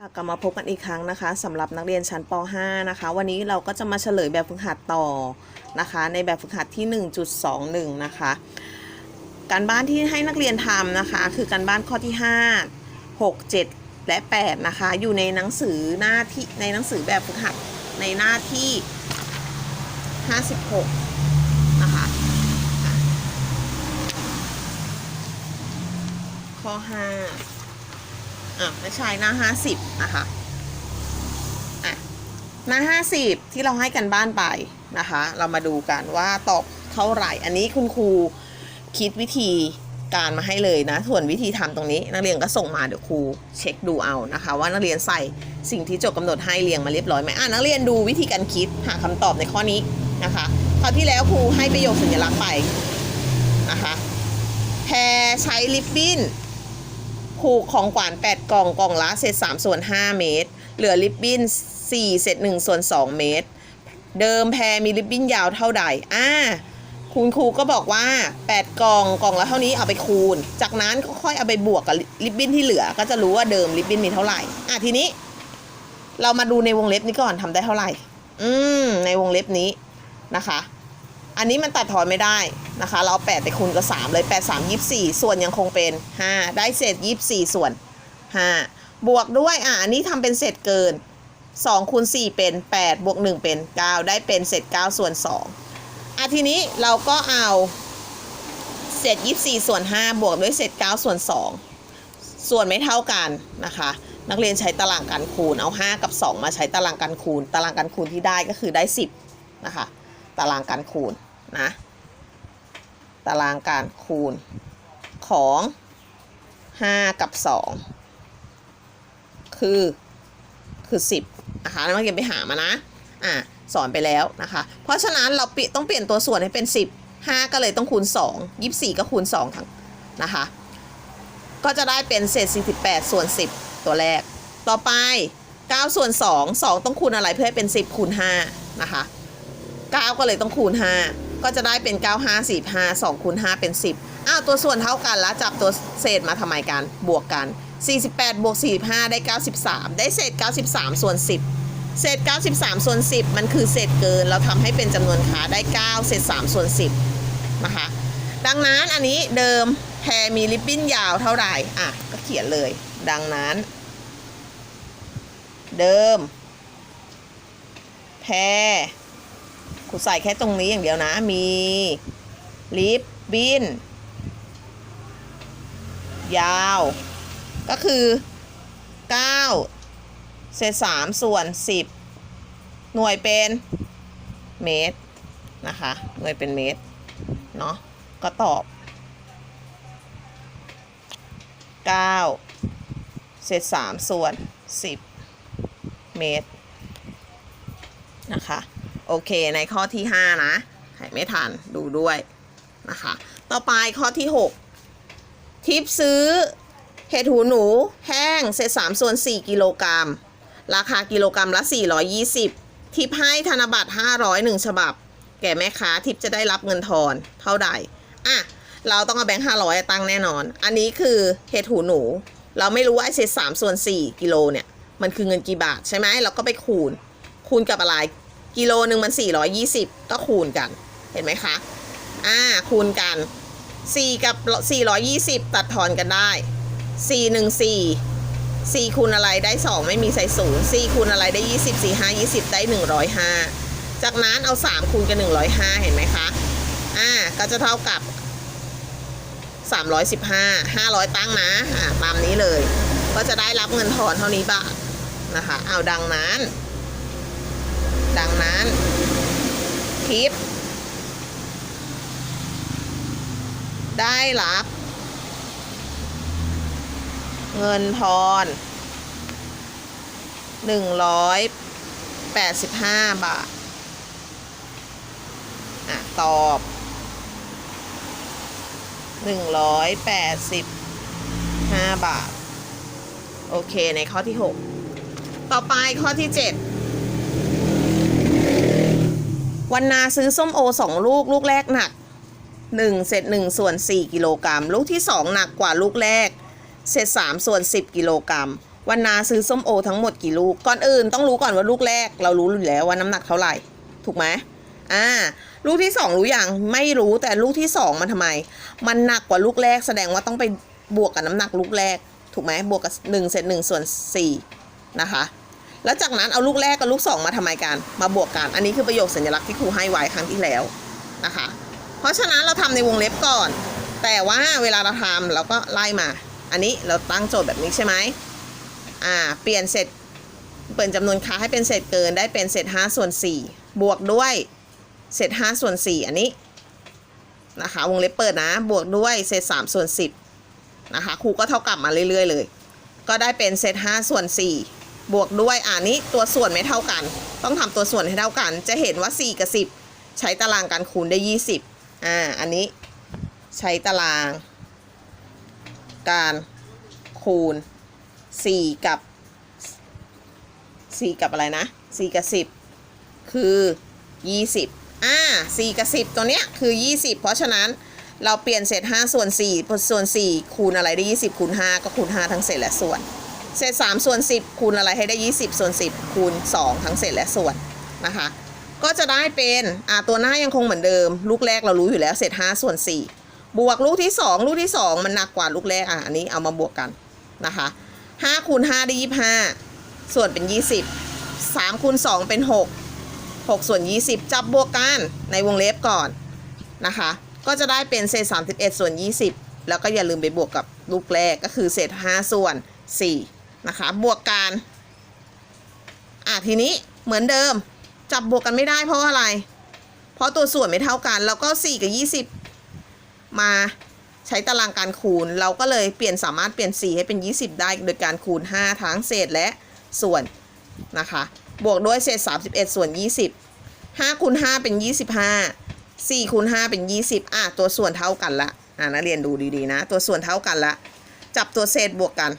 กลับมาพบกันอีกครั้งนะคะสำหรับนักเรียนชั้นป .5 นะคะ วันนี้เราก็จะมาเฉลยแบบฝึกหัดต่อนะคะ ในแบบฝึกหัดที่ 1.21 นะคะ การบ้านที่ให้นักเรียนทำนะคะ คือการบ้านข้อที่ 5 6 7 และ 8 นะคะ อยู่ในหนังสือหน้าที่ในหนังสือแบบฝึกหัดในหน้าที่ 56 นะคะอะข้อ 5 อะไม่ใช่หน้าห้าสิบนะคะอะหน้าห้าสิบที่เราให้กันบ้านไปนะคะ เรามาดูกันว่าตอบเท่าไหร่ อันนี้คุณครูคิดวิธีการมาให้เลยนะ ส่วนวิธีทำตรงนี้ นักเรียนก็ส่งมาเดี๋ยวครูเช็คดูเอานะคะ ว่านักเรียนใส่สิ่งที่โจทย์กำหนดให้เรียงมาเรียบร้อยไหมอะนักเรียนดูวิธีการคิดหาคำตอบในข้อนี้นะคะคราวที่แล้วครูให้ประโยคสัญลักษณ์ไปนะคะแพรใช้ลิปบิ้น ผูกของขวัญ8กล่องกล่องละเศษ3ส่วน 5 เมตร เหลือริบบิ้น 4 เศษ1ส่วน 2 เมตร เดิมแพรมีริบบิ้นยาวเท่าใดอ่าคุณครูก็บอกว่า 8 กล่องกล่องละเท่านี้เอาไปคูณ จากนั้นก็ค่อยเอาไปบวกกับริบบิ้นที่เหลือ ก็จะรู้ว่าเดิมริบบิ้นมีเท่าไหร่อะทีนี้ เรามาดูในวงเล็บนี้ก่อนทำได้เท่าไหร่ อืมในวงเล็บนี้นะคะ อันนี้มันตัดถอนไม่ได้นะคะ เราเอา8ไปคูณกับ 3 เลย 8 3 24 ส่วนยังคงเป็น 5 ได้เศษ 24 ส่วน 5 บวกด้วย อะ อันนี้ทำเป็นเศษเกิน2คูณ4เป็น 8 บวก 1 เป็น 9 ได้เป็นเศษ 9 ส่วน 2 อะ ทีนี้เราก็เอาเศษ 24 ส่วน 5 บวกด้วยเศษ 9 ส่วน 2 ส่วนไม่เท่ากันนะคะ นักเรียนใช้ตารางการคูณ เอา 5 กับ 2 มาใช้ตารางการคูณ ตารางการคูณที่ได้ก็คือได้ 10 นะคะ ตารางการคูณนะ ตารางการคูณของ 5 กับ 2 คือคือ10นะคะนักเรียนไปหามานะอะสอนไปแล้วนะคะ เพราะฉะนั้นเราต้องเปลี่ยนตัวส่วนให้เป็น 10 5 ก็เลยต้องคูณ 2 24 ก็คูณ2ทั้งนะคะ ก็จะได้เป็นเศษ 48 ส่วน 10 ตัวแรก ต่อไป9ส่วน2 2 ต้องคูณอะไรเพื่อให้เป็น 10คูณ5นะคะ 9 ก็เลยต้องคูณ 5 ก็จะได้เป็น 9 5 4 5 2คูณ5เป็น 10 อ้าวตัวส่วนเท่ากันแล้วจับตัวเศษมาทำไมกัน บวกกัน 48 บวก 45 ได้ 93 ได้เศษ 93 ส่วน 10 เศษ 93 ส่วน 10 มันคือเศษเกิน เราทำให้เป็นจำนวนขาได้ 9 เศษ 3 ส่วน 10 นะคะ ดังนั้นอันนี้เดิมแพรมีริบบิ้นยาวเท่าไหร่ อะ ก็เขียนเลย ดังนั้น เดิม แพร ครูใส่แค่ตรงนี้อย่างเดียวนะ มีลิปบินยาว ก็คือ9เศษ3ส่วน 10 หน่วยเป็นเมตรนะคะ หน่วยเป็นเมตร เนาะก็ตอบ 9 เศษ3ส่วน 10 เมตรนะคะ โอเคในข้อที่ 5 นะใครไม่ทันดูด้วยนะคะ ต่อไปข้อที่ 6 ทิปซื้อ เห็ดหูหนู แห้งเศษ3ส่วน 4 กิโลกรัม ราคากิโลกรัมละ 420 ทิปให้ธนบัตร 500หนึ่งฉบับ แก่แม่ค้าทิปจะได้รับเงินทอนเท่าใดอะเราต้องเอาแบงค์500ตั้งแน่นอน อันนี้คือเห็ดหูหนู เราไม่รู้ว่าไอเศษ3ส่วน4กิโลเนี่ย มันคือเงินกี่บาทใช่ไหมเราก็ไปคูณ คูณกับอะไร กิโลหนึ่งมัน 420 ก็คูณกัน เห็นไหมคะ อ่า คูณกัน 4 กับ 420 ตัดทอนกันได้ 4 1 4 4คูณอะไรได้ 2 ไม่มีใส่ศูนย์4คูณอะไรได้ 20 4 5 20 ได้ 105 จากนั้นเอา 3 คูณกับ105 เห็นไหมคะ อ่า ก็จะเท่ากับ 315 500 ตั้งนะ อ่า ตามนี้เลย ก็จะได้รับเงินทอนเท่านี้บาทนะคะ เอาดังนั้น ดังนั้นทิป ได้รับ เงินทอนหนึ่งร้อยแปดสิบห้าบาท อะ ตอบหนึ่งร้อยแปดสิบห้าบาท โอเค ในข้อที่หกต่อไปข้อที่เจ็ด วันนาซื้อส้มโอสองลูก ลูกแรกหนักหนึ่งเศษหนึ่งส่วนสี่กิโลกรัม ลูกที่สองหนักกว่าลูกแรก เศษสามส่วนสิบกิโลกรัม วันนาซื้อส้มโอทั้งหมดกี่ลูก ก่อนอื่นต้องรู้ก่อนว่าลูกแรก เรารู้อยู่แล้วว่าน้ำหนักเท่าไหร่ ถูกไหมอ่า ลูกที่สองรู้อย่างไม่รู้แต่ลูกที่สองมันทำไม มันหนักกว่าลูกแรก แสดงว่าต้องไปบวกกับน้ำหนักลูกแรก ถูกไหมบวกกับหนึ่งเศษหนึ่งส่วนสี่นะคะ แล้วจากนั้นเอาลูกแรกกับลูกสองมาทำไมกัน มาบวกกัน อันนี้คือประโยคสัญลักษณ์ที่ครูให้ไว้ครั้งที่แล้วนะคะ เพราะฉะนั้นเราทำในวงเล็บก่อน แต่ว่าเวลาเราทำเราก็ไล่มา อันนี้เราตั้งโจทย์แบบนี้ใช่ไหมอ่า เปลี่ยนเศษเปลี่ยนจำนวนค่าให้เป็นเศษเกินได้เป็นเศษ5ส่วน4บวกด้วยเศษ5ส่วน4อันนี้นะคะวงเล็บเปิดนะบวกด้วยเศษ3ส่วน10นะคะครูก็เท่ากับมาเรื่อยๆเลย ก็ได้เป็นเศษ5ส่วน4 บวกด้วยอ่านี้ตัวส่วนไม่เท่ากัน ต้องทำตัวส่วนให้เท่ากัน จะเห็นว่า 4 กับ 10 ใช้ตารางการคูณได้ 20อ่าอันนี้ใช้ตาราง การคูณ 4 กับ 4 กับอะไรนะ 4 กับ 10 คือ 20อ่า4กับ 10 ตัวเนี้ยคือ 20 เพราะฉะนั้นเราเปลี่ยนเศษ5ส่วน4ส่วน 4 คูณอะไรได้ 20 คูณ 5 ก็คูณ 5 ทั้งเศษและส่วน เศษ3ส่วน10 คูณอะไรให้ได้ 20 ส่วน 10 คูณ 2 ทั้งเศษและส่วนนะคะ ก็จะได้เป็นอ่าตัวหน้ายังคงเหมือนเดิม ลูกแรกเรารู้อยู่แล้วเศษ5ส่วน 4 บวกลูกที่ 2 ลูกที่ 2 มันหนักกว่าลูกแรกอะอันนี้เอามาบวกกันนะคะ5คูณ5ได้25 ส่วนเป็น 20 3คูณ2เป็น 6 6 ส่วน 20 จับบวกกันในวงเล็บก่อนนะคะ ก็จะได้เป็นเศษ 31 ส่วน 20 แล้วก็อย่าลืมไปบวกกับลูกแรกก็คือเศษ 5 ส่วน 4 นะคะ บวกกันอะทีนี้เหมือนเดิมจับบวกกันไม่ได้เพราะอะไร เพราะตัวส่วนไม่เท่ากัน แล้วก็ 4 กับ 20 มาใช้ตารางการคูณ เราก็เลยเปลี่ยนสามารถเปลี่ยน 4 ให้เป็น 20 ได้โดยการคูณ 5 ทั้งเศษและส่วนนะคะ บวกด้วยเศษ 31 ส่วน 20 5คูณ5เป็น 25 4คูณ5เป็น 20 อะ ตัวส่วนเท่ากันละ อะนักเรียนดูดีๆนะ ตัวส่วนเท่ากันละ จับตัวเศษบวกกัน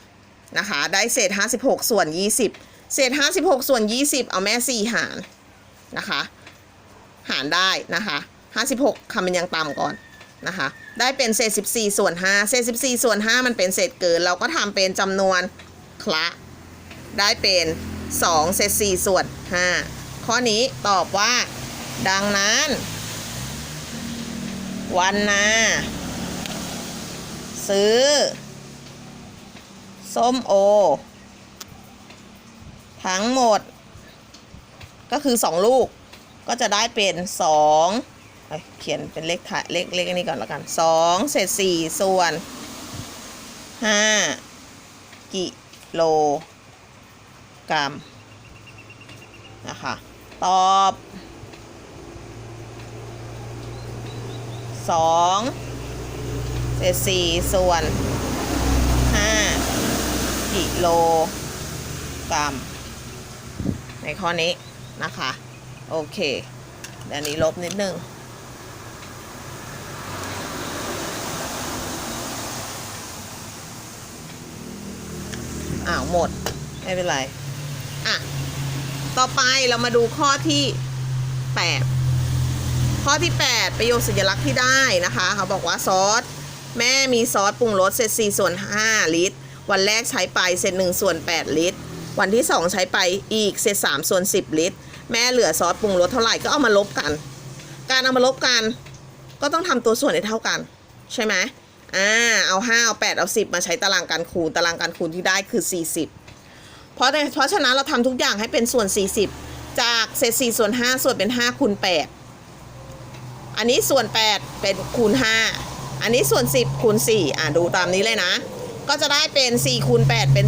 นะคะ ได้เศษ 56 ส่วน 20 เศษ 56 ส่วน 20 เอาแม่ 4 หารนะคะ หารได้นะคะ 56 คำเป็นยังต่ำก่อนนะคะ ได้เป็นเศษ 14 ส่วน 5 เศษ 14 ส่วน 5 มันเป็นเศษเกิน เราก็ทำเป็นจำนวนคละ ได้เป็น 2 เศษ 4 ส่วน 5 ข้อนี้ตอบว่า ดังนั้น วันนาซื้อ ส้มโอ ทั้งหมด ก็คือ2ลูก ก็จะได้เป็น2เอ้ยเขียนเป็นเลขถ่ายเลขเลขอันนี้ก่อนแล้วกัน2เศษ4ส่วน5กิโลกรัมนะคะตอบสองเศษสี่ส่วนห้า กิโลกรัม ในข้อนี้นะคะ โอเคเดี๋ยวนี้ลบนิดนึง อ้าวหมด ไม่เป็นไร อะ ต่อไปเรามาดูข้อที่ 8 ข้อที่ 8 ประโยคสัญลักษณ์ที่ได้นะคะ เขาบอกว่าซอส แม่มีซอสปรุงรสเศษ4ส่วน 5 ลิตร วันแรกใช้ไปเศษ1ส่วน 8 ลิตร วันที่ 2 ใช้ไปอีกเศษ3ส่วน 10 ลิตร แม่เหลือซอสปรุงรสเท่าไหร่ก็เอามาลบกัน การเอามาลบกัน ก็ต้องทำตัวส่วนให้เท่ากัน ใช่ไหมอ่าเอา 5 เอา 8 เอา 10 มาใช้ตารางการคูณ ตารางการคูณที่ได้คือ 40 เพราะเพราะฉะนั้นเราทำทุกอย่างให้เป็นส่วน 40 จากเศษ4ส่วน 5 ส่วนเป็น5คูณ8อันนี้ส่วน 8 เป็นคูณ 5 อันนี้ส่วน 10คูณ4อะดูตามนี้เลยนะ ก็จะได้เป็น4คูณ8เป็น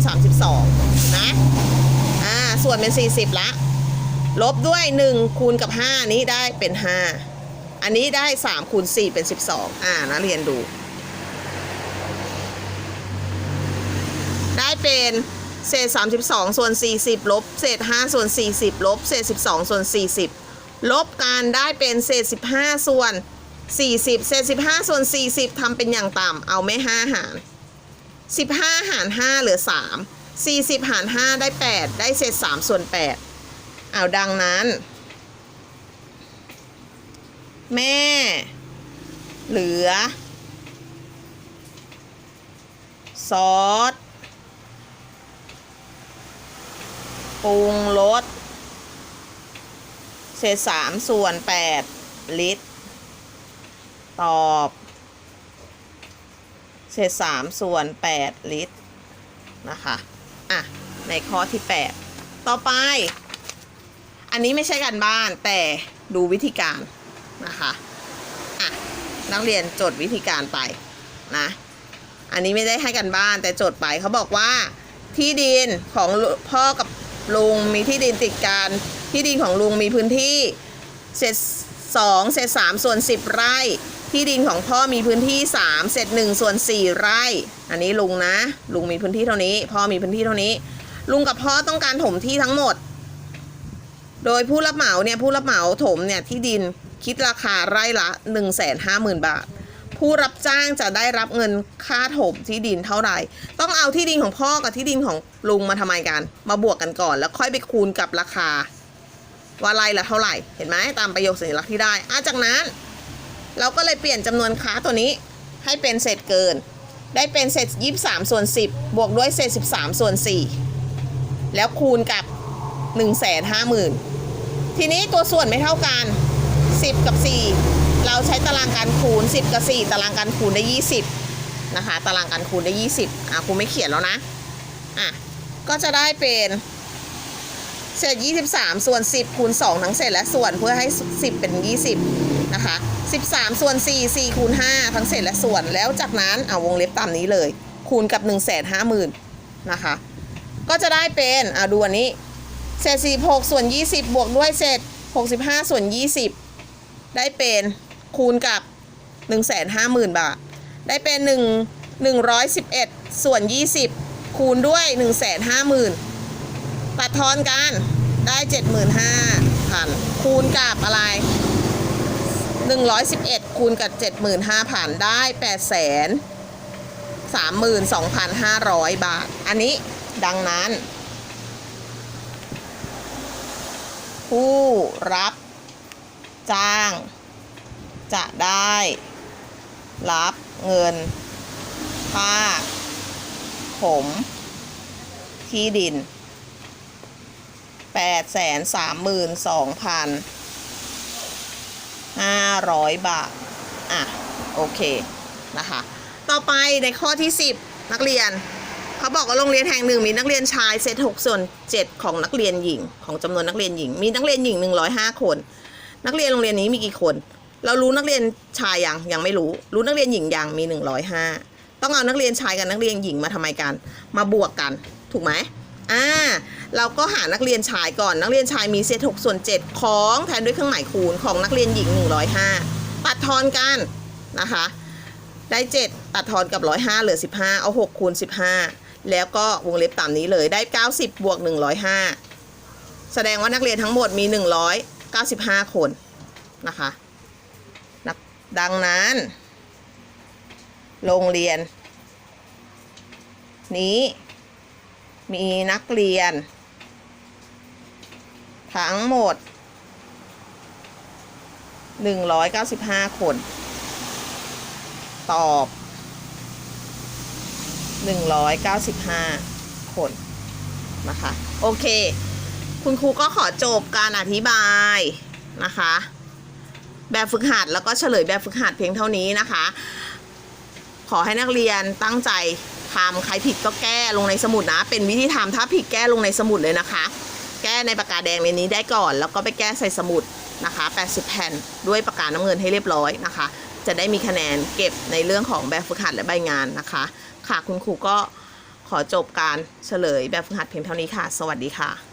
32 นะ อ่า ส่วนเป็น 40 ละ ลบด้วย 1 คูณกับ 5 นี้ได้เป็น 5 อันนี้ได้ 3 คูณ 4 เป็น 12 อ่านะเรียนดู ได้เป็นเศษ 32 ส่วน 40 ลบ เศษ 5 ส่วน 40 ลบ เศษ 12 ส่วน 40 ลบกันได้เป็นเศษ 15 ส่วน 40 เศษ 15 ส่วน 40ทำเป็นอย่างต่ำเอาไม่ 5 หาร 15 หาร 5 เหลือ 3 40 หาร 5 ได้ 8 ได้เศษ 3 ส่วน 8เอาดังนั้น แม่ เหลือ ซอสปรุงรสเศษสามส่วนแปดลิตร ตอบ เศษสามส่วนแปดลิตรนะคะอะในข้อที่แปดต่อไป อันนี้ไม่ใช่การบ้านแต่ดูวิธีการนะคะอะนักเรียนจดวิธีการไปนะอันนี้ไม่ได้ให้กันบ้านแต่จดไปเขาบอกว่าที่ดินของพ่อกับลุงมีที่ดินติดกันที่ดินของลุงมีพื้นที่เศษสองเศษสามส่วนสิบไร่ ที่ดินของพ่อมีพื้นที่สามเศษหนึ่งส่วนสี่ไร่ อันนี้ลุงนะ ลุงมีพื้นที่เท่านี้ พ่อมีพื้นที่เท่านี้ ลุงกับพ่อต้องการถมที่ทั้งหมด โดยผู้รับเหมาเนี่ยผู้รับเหมาถมเนี่ยที่ดินคิดราคาไร่ละ 1 5 0 0 0 0 บาท ผู้รับจ้างจะได้รับเงินค่าถมที่ดินเท่าไหร่ ต้องเอาที่ดินของพ่อกับที่ดินของลุงมาทำไมกัน มาบวกกันก่อน แล้วค่อยไปคูณกับราคา ว่าไร่ละเท่าไหร่ เห็นไหมตามประโยคสัญลักษณ์ที่ได้อะจากนั้น เราก็เลยเปลี่ยนจำนวนค้าตัวนี้ให้เป็นเศษเกิน ได้เป็นเศษ23ส่วน10 บวกด้วยเศษ13ส่วน4 แล้วคูณกับ 1 5 0 0 0 0 ทีนี้ตัวส่วนไม่เท่ากัน 10 กับ 4 เราใช้ตารางการคูณ 10 กับ 4 ตารางการคูณได้ 20 นะคะ ตารางการคูณได้ 20อะครูไม่เขียนแล้วนะอะก็จะได้เป็นเศษ 23 ส่วน 10 คูณ 2 ทั้งเศษและส่วนเพื่อให้ 10 เป็น 20 นะคะ 13 ส่วน 4 4คูณ5ทั้งเศษและส่วนแล้วจากนั้นเอาวงเล็บตามนี้เลย คูณกับ 1 5 0 0 0 0นะคะ ก็จะได้เป็นอะดูอันนี้ เศษ 46 ส่วน 20 บวกด้วยเศษ 65 ส่วน 20 ได้เป็นคูณกับ 150,000 บาท ได้เป็น 1 111 ส่วน 20 คูณด้วย 150,000ตัดทอนกันได้ 75,000 คูณกับอะไร 111 คูณกับ 75,000 ได้ 8 32,500 บาท อันนี้ดังนั้น ผู้รับจ้าง จะได้ รับเงินค่าผม ที่ดิน 8 3 2 5 0 0 500 บาท อะ โอเค นะคะ ต่อไปในข้อที่ 10 นักเรียน เขาบอกว่าโรงเรียนแห่งหนึ่งมีนักเรียนชายเศษ6ส่วน7ของนักเรียนหญิง ของจำนวนนักเรียนหญิง มีนักเรียนหญิง 105 คน นักเรียนโรงเรียนนี้มีกี่คน เรารู้นักเรียนชายยังยังไม่รู้ รู้นักเรียนหญิงยังมี 105 ต้องเอานักเรียนชายกับนักเรียนหญิงมาทำไมกัน มาบวกกัน ถูกไหม อ่าเราก็หานักเรียนชายก่อนนักเรียนชายมีเศษ6ส่วน7ของแทนด้วยเครื่องหมายคูณของนักเรียนหญิง 105 ตัดทอนกันนะคะ ได้ 7 ตัดทอนกับ 105 เหลือ 15 เอา 6 คูณ 15 แล้วก็วงเล็บตามนี้เลยได้ 90 บวก 105 แสดงว่านักเรียนทั้งหมดมี 195 คนนะคะนักดังนั้น โรงเรียน นี้ มีนักเรียน ทั้งหมด 195 คน ตอบ 195 คนนะคะ โอเค คุณครูก็ขอจบการอธิบายนะคะ แบบฝึกหัดแล้วก็เฉลยแบบฝึกหัดเพียงเท่านี้นะคะ ขอให้นักเรียนตั้งใจ ทำใครผิดก็แก้ลงในสมุดนะ เป็นวิธีทำถ้าผิดแก้ลงในสมุดเลยนะคะ แก้ในปากกาแดงในนี้ได้ก่อน แล้วก็ไปแก้ใส่สมุดนะคะ 80 แผ่นด้วยปากกาน้ำเงินให้เรียบร้อยนะคะ จะได้มีคะแนนเก็บในเรื่องของแบบฝึกหัดและใบงานนะคะ ค่ะคุณครูก็ขอจบการเฉลยแบบฝึกหัดเพียงเท่านี้ค่ะ สวัสดีค่ะ